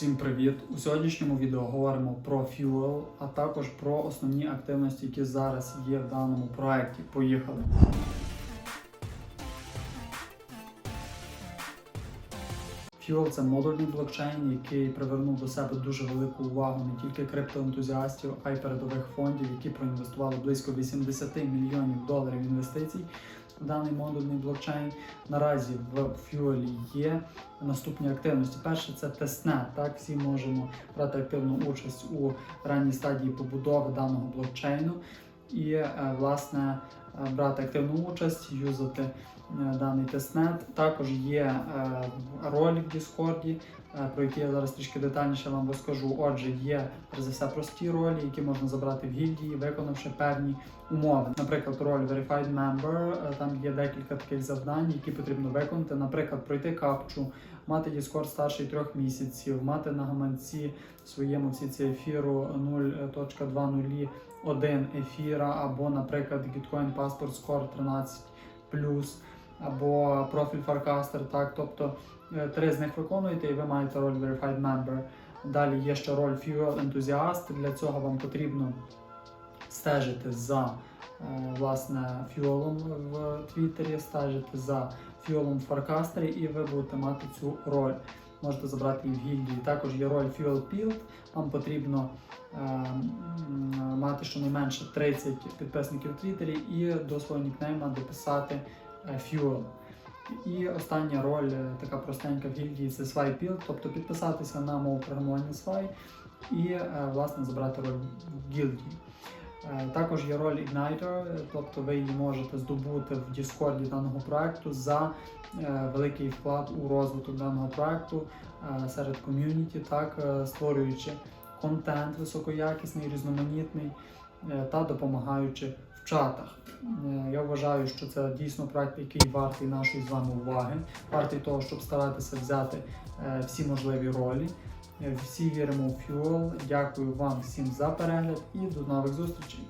Всім привіт! У сьогоднішньому відео говоримо про Fuel, а також про основні активності, які зараз є в даному проєкті. Поїхали! Fuel – це модульний блокчейн, який привернув до себе дуже велику увагу не тільки криптоентузіастів, а й передових фондів, які проінвестували близько 80 мільйонів доларів інвестицій даний модульний блокчейн. Наразі в Fuel є наступні активності. Перше це тестнет. Так, всі можемо брати активну участь у ранній стадії побудови даного блокчейну і е, власне е, брати активну участь, юзати е, даний тестнет. Також є ролі в Діскорді, про які я зараз трішки детальніше вам розкажу. Отже, є перш за все прості ролі, які можна забрати в гільдії, виконавши певні умови. Наприклад, роль Verified Member, е, там є декілька таких завдань, які потрібно виконати. Наприклад, пройти капчу, мати Discord старший трьох місяців, мати на гаманці своєму всі ці ефіру 0.20 ефіра, або, наприклад, Gitcoin Passport Score 13 або профіль Farcaster, так, тобто е, три з них виконуєте і ви маєте роль Verified Member. Далі є ще роль Fuel Enthusiast. Для цього вам потрібно стежити за е, власне фюелом в Твіттері, стежити за фюелом в Farcaster і ви будете мати цю роль. Можете забрати її в гільдії. Також є роль Fuel Build. Вам потрібно е, мати щонайменше 30 підписників в Твіттері і до свого нікнейма дописати Fuel. І остання роль, е, така простенька в гільдії, це Sway Build, тобто підписатися на мову програмування Sway і е, власне забрати роль в гільдії. Е, Також є роль Igniter, е, тобто ви її можете здобути в Діскорді даного проекту за е, великий вклад у розвиток даного проекту е, серед ком'юніті, так е, створюючи контент високоякісний, різноманітний е, та допомагаючи в чатах. Е, Я вважаю, що це дійсно проект, який вартий нашої з вами уваги, вартий того, щоб старатися взяти е, всі можливі ролі. Е, Всі віримо в Fuel. Дякую вам всім за перегляд і до нових зустрічей.